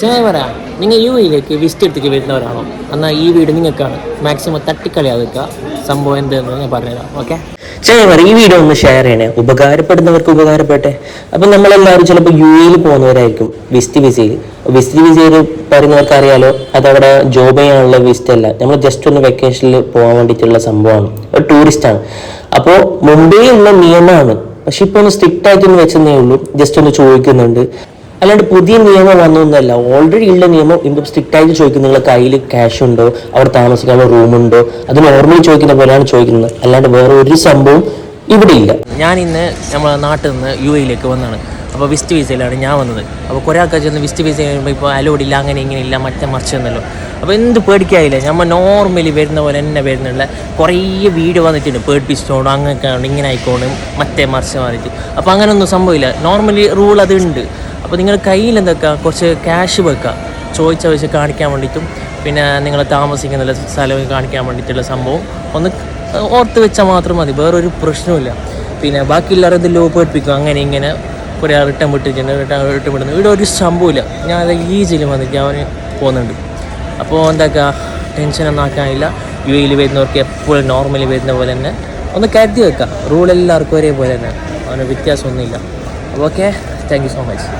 ചേ പറ നിങ്ങൾ യു എയിലേക്ക് വിസിറ്റ് എടുത്തേക്ക് വരുന്നവരാണോ? എന്നാൽ ഈ വീട് നിങ്ങൾക്കാണ് മാക്സിമം തട്ടിക്കളിയാതുക സംഭവം എന്തെന്ന് ഞാൻ പറഞ്ഞുതരാം ഓക്കെ ചങ്ങന്മാർ ഈ വീഡിയോ ഒന്ന് ഷെയർ ചെയ്യണേ. ഉപകാരപ്പെടുന്നവർക്ക് ഉപകാരപ്പെട്ടെ. അപ്പം നമ്മളെല്ലാവരും ചിലപ്പോൾ യു എയിൽ പോകുന്നവരായിരിക്കും വിസിറ്റ് വിസയിൽ വിസിറ്റ് വിസയിൽ പറയുന്നവർക്ക് അറിയാലോ അതവിടെ ജോബ് ചെയ്യാനുള്ള വിസിറ്റ് അല്ല. നമ്മൾ ജസ്റ്റ് ഒന്ന് വെക്കേഷനിൽ പോകാൻ വേണ്ടിയിട്ടുള്ള സംഭവമാണ്. ഒരു ടൂറിസ്റ്റാണ് അപ്പോൾ മുംബൈയിലുള്ള നിയമമാണ്. പക്ഷെ ഇപ്പോൾ ഒന്ന് സ്ട്രിക്റ്റ് ആയിട്ടൊന്ന് വെച്ചെന്നേ ഉള്ളൂ. ജസ്റ്റ് ഒന്ന് ചോദിക്കുന്നുണ്ട്. അല്ലാണ്ട് പുതിയ നിയമം വന്നൊന്നല്ല ഓൾറെഡി ഉള്ള നിയമം ഇപ്പം സ്ട്രിക്റ്റ് ആയിട്ട് ചോദിക്കുന്നത് നിങ്ങളുടെ കയ്യിൽ ക്യാഷ് ഉണ്ടോ? അവിടെ താമസിക്കാനുള്ള റൂമുണ്ടോ അത് നോർമലി ചോദിക്കുന്ന പോലെയാണ് ചോദിക്കുന്നത്. അല്ലാണ്ട് വേറെ ഒരു സംഭവം ഇവിടെ ഇല്ല. ഞാൻ ഇന്ന് നമ്മളെ നാട്ടിൽ നിന്ന് യു എയിലേക്ക് വന്നതാണ് അപ്പോൾ വിസ്റ്റ് വിസയിലാണ് ഞാൻ വന്നത്. അപ്പോൾ കുറേ ആൾക്കാർ ചെന്ന് വിസ്റ്റ് വിസ കഴിയുമ്പോൾ ഇപ്പോൾ അലോഡ് ഇല്ല അങ്ങനെ ഇങ്ങനെ ഇല്ല മറ്റേ മറിച്ച് എന്നല്ലോ. അപ്പോൾ എന്ത് പേടിക്കായില്ല. നമ്മൾ നോർമലി വരുന്ന പോലെ തന്നെ വരുന്നുള്ള കുറേ വീഡിയോ വന്നിട്ടുണ്ട്. പേടിപ്പിച്ചിട്ടോണ്ട് അങ്ങനെ ഇങ്ങനെ ആയിക്കോണ്ട് മറ്റേ മറിച്ച് വന്നിട്ട്. അപ്പോൾ അങ്ങനെയൊന്നും സംഭവമില്ല. നോർമലി റൂൾ അതുണ്ട് അപ്പോൾ നിങ്ങൾ കയ്യിൽ എന്തൊക്കെ? കുറച്ച് ക്യാഷ് വെക്കുക ചോദിച്ച വെച്ച് കാണിക്കാൻ വേണ്ടിയിട്ടും പിന്നെ നിങ്ങൾ താമസിക്കുന്ന സ്ഥലം കാണിക്കാൻ വേണ്ടിയിട്ടുള്ള സംഭവം. ഒന്ന് ഓർത്ത് വെച്ചാൽ മാത്രം മതി വേറൊരു പ്രശ്നവുമില്ല. പിന്നെ ബാക്കി ബാക്കിയുള്ളവരെ ഇത് ലോപ്പ് പേടിപ്പിക്കും അങ്ങനെ ഇങ്ങനെ. കുറേ റിട്ടേൺ വിട്ടിട്ടുണ്ട് റിട്ടേൺ റിട്ടേൺ വിടുന്നു. ഇവിടെ ഒരു സംഭവമില്ല. ഞാൻ അത് ഈസിയിൽ വന്നിട്ട് അവന് പോകുന്നുണ്ട്. അപ്പോൾ എന്താക്കുക ടെൻഷനൊന്നും ആക്കാനില്ല. യു എയിൽ വരുന്നവർക്ക് എപ്പോഴും നോർമലി വരുന്ന പോലെ തന്നെ. ഒന്ന് കരുതി വെക്കുക റൂൾ എല്ലാവർക്കും ഒരേപോലെ തന്നെ. അവന് വ്യത്യാസമൊന്നുമില്ല. Okay thank you so much